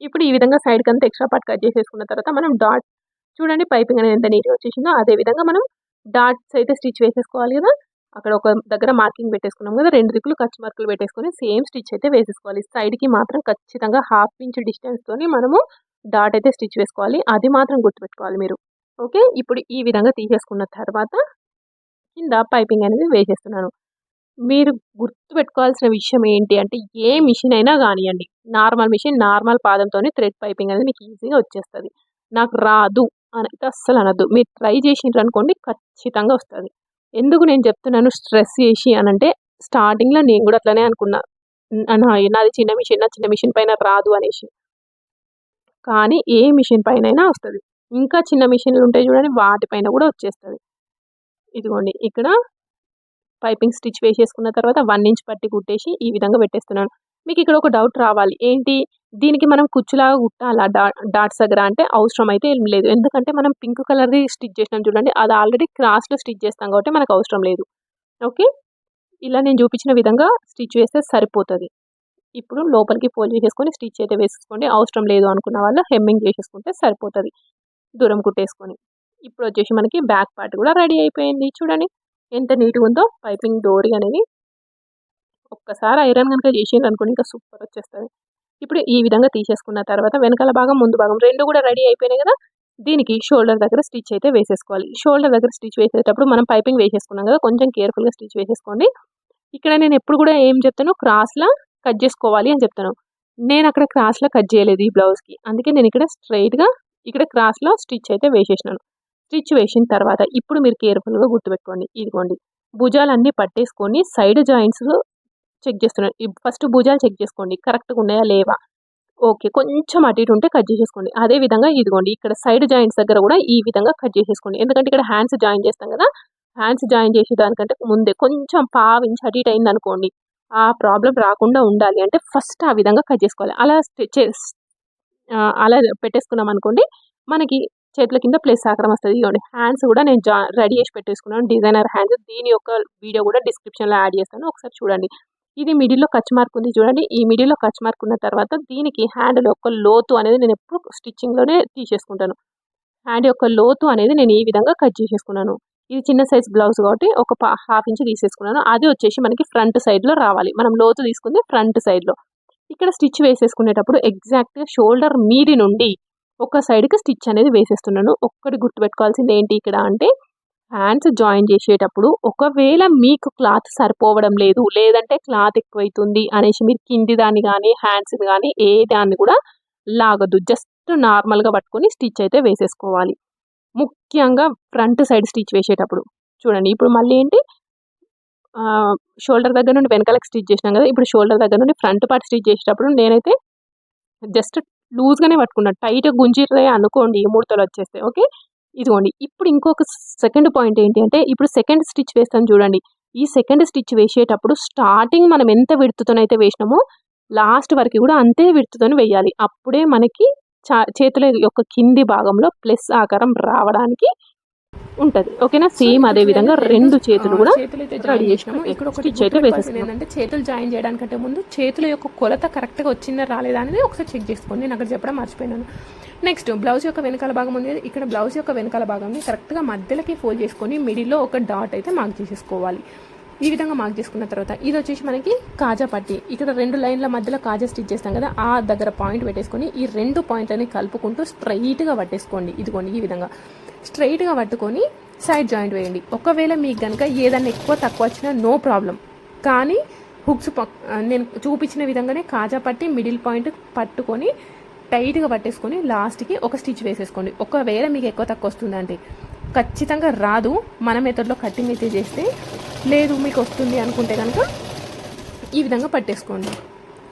ఇప్పుడు ఈ విధంగా సైడ్కి అంతా ఎక్స్ట్రా పార్ట్ కట్ చేసేసుకున్న తర్వాత మనం డాట్ చూడండి పైపింగ్ అనేది ఎంత నీట్గా వచ్చేసిందో అదే విధంగా మనం డాట్స్ అయితే స్టిచ్ వేసేసుకోవాలి కదా. అక్కడ ఒక దగ్గర మార్కింగ్ పెట్టేసుకున్నాం కదా రెండు దిక్కులు ఖర్చు మార్కులు పెట్టేసుకొని సేమ్ స్టిచ్ అయితే వేసేసుకోవాలి. సైడ్కి మాత్రం ఖచ్చితంగా హాఫ్ ఇంచ్ డిస్టెన్స్తోని మనము డాట్ అయితే స్టిచ్ వేసుకోవాలి. అది మాత్రం గుర్తుపెట్టుకోవాలి మీరు. ఓకే ఇప్పుడు ఈ విధంగా తీసేసుకున్న తర్వాత కింద పైపింగ్ అనేది వేసేస్తున్నాను. మీరు గుర్తుపెట్టుకోవాల్సిన విషయం ఏంటి అంటే ఏ మిషన్ అయినా కానివ్వండి నార్మల్ మిషన్ నార్మల్ పాదంతోనే థ్రెడ్ పైపింగ్ అనేది మీకు ఈజీగా వచ్చేస్తుంది. నాకు రాదు అని అయితే అస్సలు అనద్దు. మీరు ట్రై చేసినారు అనుకోండి ఖచ్చితంగా వస్తుంది. ఎందుకు నేను చెప్తున్నాను స్ట్రెస్ చేసి అని అంటే స్టార్టింగ్లో నేను కూడా అట్లనే అనుకున్నా. నాది చిన్న మిషన్ నా చిన్న మిషన్ పైన రాదు అనేసి. కానీ ఏ మిషన్ పైన అయినా వస్తుంది. ఇంకా చిన్న మిషన్లు ఉంటాయి చూడండి వాటిపైన కూడా వచ్చేస్తుంది. ఇదిగోండి ఇక్కడ పైపింగ్ స్టిచ్ వేసేసుకున్న తర్వాత వన్ ఇంచ్ పట్టి కుట్టేసి ఈ విధంగా పెట్టేస్తున్నాను. మీకు ఇక్కడ ఒక డౌట్ రావాలి. ఏంటి? దీనికి మనం కుచ్చులాగా కుట్టాలా? డా డాట్స్ దగ్గర అంటే అవసరం అయితే ఏం లేదు. ఎందుకంటే మనం పింక్ కలర్ది స్టిచ్ చేసినాం చూడండి. అది ఆల్రెడీ క్రాస్లో స్టిచ్ చేస్తాం కాబట్టి మనకు అవసరం లేదు. ఓకే? ఇలా నేను చూపించిన విధంగా స్టిచ్ వేస్తే సరిపోతుంది. ఇప్పుడు లోపలికి ఫోల్డ్ చేసేసుకొని స్టిచ్ అయితే వేసేసుకోండి. అవసరం లేదు అనుకున్న వాళ్ళు హెమ్మింగ్ చేసేసుకుంటే సరిపోతుంది. దూరం కుట్టేసుకొని. ఇప్పుడు వచ్చేసి మనకి బ్యాక్ పార్ట్ కూడా రెడీ అయిపోయింది. చూడండి. ఎంత నీట్గా ఉందో పైపింగ్ డోరీ అనేది ఒక్కసారి ఐరన్ కనుక చేసిండ్రు అనుకోండి ఇంకా సూపర్ వచ్చేస్తుంది. ఇప్పుడు ఈ విధంగా తీసేసుకున్న తర్వాత వెనకాల భాగం ముందు భాగం రెండు కూడా రెడీ అయిపోయినాయి కదా దీనికి షోల్డర్ దగ్గర స్టిచ్ అయితే వేసేసుకోవాలి. షోల్డర్ దగ్గర స్టిచ్ వేసేటప్పుడు మనం పైపింగ్ వేసేసుకున్నాం కదా కొంచెం కేర్ఫుల్గా స్టిచ్ వేసేసుకోండి. ఇక్కడ నేను ఎప్పుడు కూడా ఏం చెప్తాను క్రాస్లా కట్ చేసుకోవాలి అని చెప్తాను. నేను అక్కడ క్రాస్లో కట్ చేయలేదు ఈ బ్లౌజ్కి అందుకే నేను ఇక్కడ స్ట్రైట్గా ఇక్కడ క్రాస్లో స్టిచ్ అయితే వేసేసినాను. స్టిచ్ వేసిన తర్వాత ఇప్పుడు మీరు కేర్ఫుల్గా గుర్తుపెట్టుకోండి. ఇదిగోండి. భుజాలన్నీ పట్టేసుకొని సైడ్ జాయింట్స్ చెక్ చేస్తున్నాను ఫస్ట్ భుజాలు చెక్ చేసుకోండి. కరెక్ట్గా ఉన్నాయా లేవా? ఓకే. కొంచెం అటు ఇటు ఉంటే కట్ చేసేసుకోండి. అదే విధంగా ఇదిగోండి ఇక్కడ సైడ్ జాయింట్స్ దగ్గర కూడా ఈ విధంగా కట్ చేసేసుకోండి. ఎందుకంటే ఇక్కడ హ్యాండ్స్ జాయిన్ చేస్తాం కదా హ్యాండ్స్ జాయిన్ చేసే దానికంటే ముందే కొంచెం పావించి అటు ఇటు అయింది అనుకోండి ఆ ప్రాబ్లం రాకుండా ఉండాలి అంటే ఫస్ట్ ఆ విధంగా కట్ చేసుకోవాలి. అలా స్టిచ్ అలా పెట్టేసుకున్నాం అనుకోండి మనకి చేతుల కింద ప్లేస్ ఆకారం వస్తుంది. ఇవ్వండి హ్యాండ్స్ కూడా నేను జా రెడీ చేసి పెట్టేసుకున్నాను. డిజైనర్ హ్యాండ్స్ దీని యొక్క వీడియో కూడా డిస్క్రిప్షన్లో యాడ్ చేస్తాను. ఒకసారి చూడండి. ఇది మిడిల్లో కచ్ మార్క్ ఉంది చూడండి. ఈ మిడిల్లో కచ్ మార్క్ ఉన్న తర్వాత దీనికి హ్యాండ్ యొక్క లోతు అనేది నేను ఎప్పుడు స్టిచ్చింగ్లోనే తీసేసుకుంటాను. హ్యాండ్ యొక్క లోతు అనేది నేను ఈ విధంగా కట్ చేసేసుకున్నాను. ఇది చిన్న సైజ్ బ్లౌజ్ కాబట్టి ఒక హాఫ్ ఇంచ్ తీసేసుకున్నాను. అది వచ్చేసి మనకి ఫ్రంట్ సైడ్లో రావాలి. మనం లోతు తీసుకుంది ఫ్రంట్ సైడ్లో ఇక్కడ స్టిచ్ వేసేసుకునేటప్పుడు ఎగ్జాక్ట్గా షోల్డర్ మీది నుండి ఒక సైడ్కి స్టిచ్ అనేది వేసేస్తున్నాను. ఒక్కటి గుర్తుపెట్టుకోవాల్సింది ఏంటి ఇక్కడ అంటే హ్యాండ్స్ జాయిన్ చేసేటప్పుడు ఒకవేళ మీకు క్లాత్ సరిపోవడం లేదు లేదంటే క్లాత్ ఎక్కువైతుంది అనేసి మీరు కింది దాన్ని కానీ హ్యాండ్స్ కానీ ఏ దాన్ని కూడా లాగదు జస్ట్ నార్మల్గా పట్టుకొని స్టిచ్ అయితే వేసేసుకోవాలి. ముఖ్యంగా ఫ్రంట్ సైడ్ స్టిచ్ వేసేటప్పుడు. చూడండి ఇప్పుడు మళ్ళీ ఏంటి? షోల్డర్ దగ్గర నుండి వెనకాలకు స్టిచ్ చేసినాం కదా ఇప్పుడు షోల్డర్ దగ్గర నుండి ఫ్రంట్ పార్ట్ స్టిచ్ చేసేటప్పుడు నేనైతే జస్ట్ లూజ్గానే పట్టుకున్నాను టైట్గా గుంజిరే అనుకోండి ఈ ముడతలు వచ్చేస్తే ఓకే? ఇదిగోండి ఇప్పుడు ఇంకొక సెకండ్ పాయింట్ ఏంటి అంటే ఇప్పుడు సెకండ్ స్టిచ్ వేస్తాను చూడండి. ఈ సెకండ్ స్టిచ్ వేసేటప్పుడు స్టార్టింగ్ మనం ఎంత విడుతుతోనైతే వేసినామో లాస్ట్ వరకు కూడా అంతే విడుతుతోనే వేయాలి. అప్పుడే మనకి చా చేతుల యొక్క కింది భాగంలో ప్లస్ ఆకారం రావడానికి ఉంటుంది. ఓకేనా? సేమ్ అదే విధంగా రెండు చేతులు కూడా చేతులు అయితే రెడీ జాయిన్ చేసినాము. ఇక్కడ వేసేసుకున్నాం. ఏంటంటే చేతులు జాయిన్ చేయడానికంటే ముందు చేతుల యొక్క కొలత కరెక్ట్గా వచ్చిందా రాలేదా అనేది ఒకసారి చెక్ చేసుకోండి. నేను అక్కడ చెప్పడం మర్చిపోయినాను. నెక్స్ట్ బ్లౌజ్ యొక్క వెనకాల భాగం ఉంది ఇక్కడ బ్లౌజ్ యొక్క వెనకాల భాగంని కరెక్ట్గా మధ్యలోకి ఫోల్డ్ చేసుకొని మిడిల్లో ఒక డాట్ అయితే మార్క్ చేసేసుకోవాలి. ఈ విధంగా మార్క్ చేసుకున్న తర్వాత ఇది వచ్చేసి మనకి కాజా పట్టి. ఇక్కడ రెండు లైన్ల మధ్యలో కాజా స్టిచ్ చేస్తాం కదా. ఆ దగ్గర పాయింట్ పెట్టేసుకొని ఈ రెండు పాయింట్లని కలుపుకుంటూ స్ట్రైట్గా పట్టేసుకోండి. ఇదిగోండి ఈ విధంగా. స్ట్రైట్గా పట్టుకొని సైడ్ జాయింట్ వేయండి. ఒకవేళ మీకు కనుక ఏదన్నా ఎక్కువ తక్కువ వచ్చినా నో ప్రాబ్లం కానీ హుక్స్ పక్ నేను చూపించిన విధంగానే కాజా పట్టి మిడిల్ పాయింట్ పట్టుకొని టైట్గా పట్టేసుకొని లాస్ట్కి ఒక స్టిచ్ వేసేసుకోండి. ఒకవేళ మీకు ఎక్కువ తక్కువ వస్తుందంటే ఖచ్చితంగా రాదు. మన మెథడ్లో కట్టింగ్ అయితే చేస్తే లేదు మీకు వస్తుంది అనుకుంటే కనుక ఈ విధంగా పట్టేసుకోండి.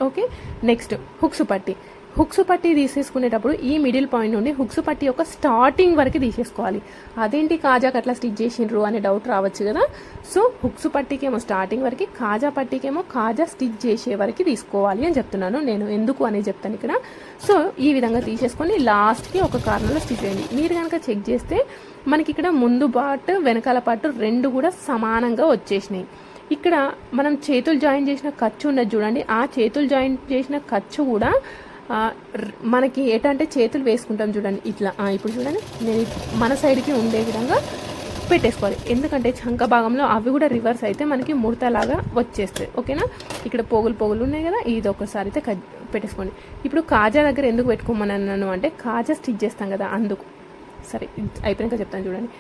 ఓకే? నెక్స్ట్ హుక్స్ పట్టి. హుక్స్ పట్టి తీసేసుకునేటప్పుడు ఈ మిడిల్ పాయింట్ నుండి హుక్స్ పట్టి యొక్క స్టార్టింగ్ వరకు తీసేసుకోవాలి. అదేంటి కాజాకి అట్లా స్టిచ్ చేసిండ్రు అనే డౌట్ రావచ్చు కదా. సో హుక్స్ పట్టికేమో స్టార్టింగ్ వరకు కాజా పట్టికేమో కాజా స్టిచ్ చేసే వరకు తీసుకోవాలి అని చెప్తున్నాను నేను. ఎందుకు అని చెప్తాను ఇక్కడ. సో ఈ విధంగా తీసేసుకొని లాస్ట్కి ఒక కార్నర్లో స్టిచ్ చేయండి. మీరు కనుక చెక్ చేస్తే మనకి ఇక్కడ ముందు పాటు వెనకాల పాటు రెండు కూడా సమానంగా వచ్చేసినాయి. ఇక్కడ మనం చేతులు జాయిన్ చేసిన ఖర్చు ఉన్నది చూడండి. ఆ చేతులు జాయిన్ చేసిన ఖర్చు కూడా మనకి ఏటంటే చేతులు వేసుకుంటాం చూడండి ఇట్లా ఇప్పుడు చూడండి నేను మన సైడ్కి ఉండే విధంగా పెట్టేసుకోవాలి. ఎందుకంటే చంక భాగంలో అవి కూడా రివర్స్ అయితే మనకి ముడతలాగా వచ్చేస్తాయి. ఓకేనా? ఇక్కడ పోగులు పోగులు ఉన్నాయి కదా ఇది ఒకసారి అయితే కట్ పెట్టేసుకోండి. ఇప్పుడు కాజా దగ్గర ఎందుకు పెట్టుకోమని అన్నాను అంటే కాజా స్టిచ్ చేస్తాం కదా అందుకు. సరే అయిపోయాక చెప్తాను చూడండి.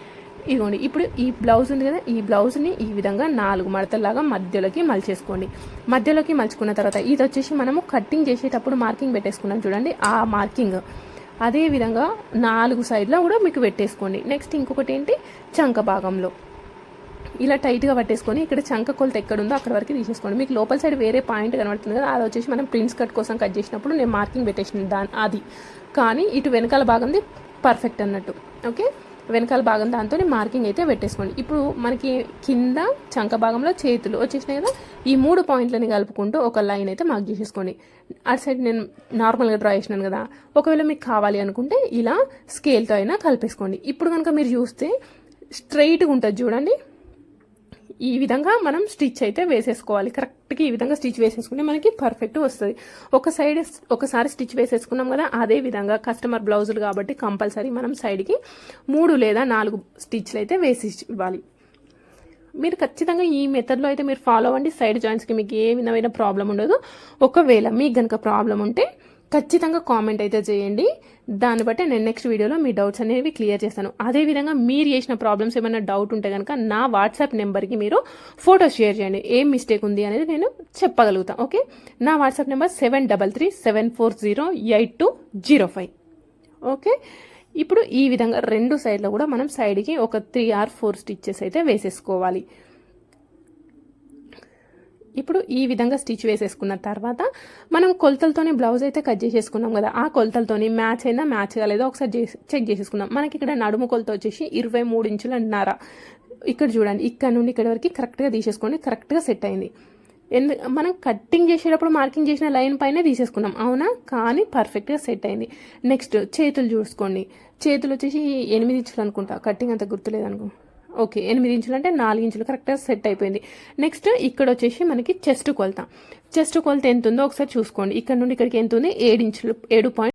ఇదిగోండి ఇప్పుడు ఈ బ్లౌజ్ ఉంది కదా ఈ బ్లౌజ్ని ఈ విధంగా నాలుగు మడతల్లాగా మధ్యలోకి మలిచేసుకోండి. మధ్యలోకి మలుచుకున్న తర్వాత ఇది వచ్చేసి మనము కట్టింగ్ చేసేటప్పుడు మార్కింగ్ పెట్టేసుకున్నాం చూడండి ఆ మార్కింగ్ అదే విధంగా నాలుగు సైడ్లో కూడా మీకు పెట్టేసుకోండి. నెక్స్ట్ ఇంకొకటి ఏంటి? చంక భాగంలో. ఇలా టైట్గా పట్టేసుకొని ఇక్కడ చంక కొలత ఎక్కడుందో అక్కడ వరకు తీసేసుకోండి. మీకు లోపల సైడ్ వేరే పాయింట్ కనబడుతుంది కదా అది వచ్చేసి మనం ప్రింట్స్ కట్ కోసం కట్ చేసినప్పుడు నేను మార్కింగ్ పెట్టేసిన దాని అది. కానీ ఇటు వెనకాల భాగంది పర్ఫెక్ట్ అన్నట్టు. ఓకే వెనకాల భాగం దాంతో మార్కింగ్ అయితే పెట్టేసుకోండి. ఇప్పుడు మనకి కింద చంక భాగంలో చేతులు వచ్చేసినాయి కదా ఈ మూడు పాయింట్లని కలుపుకుంటూ ఒక లైన్ అయితే మార్క్ చేసేసుకోండి. అటు సైడ్ నేను నార్మల్గా డ్రా చేసినాను కదా ఒకవేళ మీకు కావాలి అనుకుంటే ఇలా స్కేల్తో అయినా కలిపేసుకోండి. ఇప్పుడు కనుక మీరు చూస్తే స్ట్రైట్గా ఉంటుంది చూడండి. ఈ విధంగా మనం స్టిచ్ అయితే వేసేసుకోవాలి. కరెక్ట్గా ఈ విధంగా స్టిచ్ వేసేసుకుంటే మనకి పర్ఫెక్ట్ వస్తుంది. ఒక సైడ్ ఒకసారి స్టిచ్ వేసేసుకున్నాం కదా అదే విధంగా కస్టమర్ బ్లౌజులు కాబట్టి కంపల్సరీ మనం సైడ్కి మూడు లేదా నాలుగు స్టిచ్లు అయితే వేసి ఇవ్వాలి. మీరు ఖచ్చితంగా ఈ మెథడ్లో అయితే మీరు ఫాలో అవ్వండి. సైడ్ జాయింట్స్కి మీకు ఏ విధమైన ప్రాబ్లం ఉండదు. ఒకవేళ మీకు కనుక ప్రాబ్లం ఉంటే ఖచ్చితంగా కామెంట్ అయితే చేయండి. దాన్ని బట్టి నేను నెక్స్ట్ వీడియోలో మీ డౌట్స్ అనేవి క్లియర్ చేస్తాను. అదేవిధంగా మీరు చేసిన ప్రాబ్లమ్స్ ఏమైనా డౌట్ ఉంటే కనుక నా వాట్సాప్ నెంబర్కి మీరు ఫోటో షేర్ చేయండి. ఏం మిస్టేక్ ఉంది అనేది నేను చెప్పగలుగుతాను ఓకే నా WhatsApp number seven double three seven four zero eight two zero five okay ఇప్పుడు ఈ విధంగా రెండు సైడ్లో కూడా మనం సైడ్కి ఒక త్రీ ఆర్ ఫోర్ స్టిచ్చెస్ అయితే వేసేసుకోవాలి. ఇప్పుడు ఈ విధంగా స్టిచ్ వేసేసుకున్న తర్వాత మనం కొలతలతోని బ్లౌజ్ అయితే కట్ చేసేసుకున్నాం కదా ఆ కొలతలతోని మ్యాచ్ అయినా మ్యాచ్ కాలేదో? ఒకసారి చేసి చెక్ చేసేసుకున్నాం మనకి ఇక్కడ నడుము కొలత వచ్చేసి ఇరవై మూడు ఇంచుల ఇక్కడ చూడండి ఇక్కడ నుండి ఇక్కడ వరకు కరెక్ట్గా తీసేసుకోండి కరెక్ట్గా సెట్ అయింది. ఎందు మనం కట్టింగ్ చేసేటప్పుడు మార్కింగ్ చేసిన లైన్ పైన తీసేసుకున్నాం. అవునా? కానీ పర్ఫెక్ట్గా సెట్ అయింది. నెక్స్ట్ చేతులు చూసుకోండి. చేతులు వచ్చేసి ఎనిమిది ఇంచులు అనుకుంటా. కట్టింగ్ అంత గుర్తులేదనుకో. ఓకే ఎనిమిది ఇంచులు అంటే నాలుగు ఇంచులు. కరెక్ట్గా సెట్ అయిపోయింది. నెక్స్ట్ ఇక్కడ వచ్చేసి మనకి చెస్ట్ కొలత. చెస్ట్ కొలత ఎంత ఉందో ఒకసారి చూసుకోండి. ఇక్కడ నుండి ఇక్కడికి ఎంత ఉంది? ఏడు ఇంచులు ఏడు పాయింట్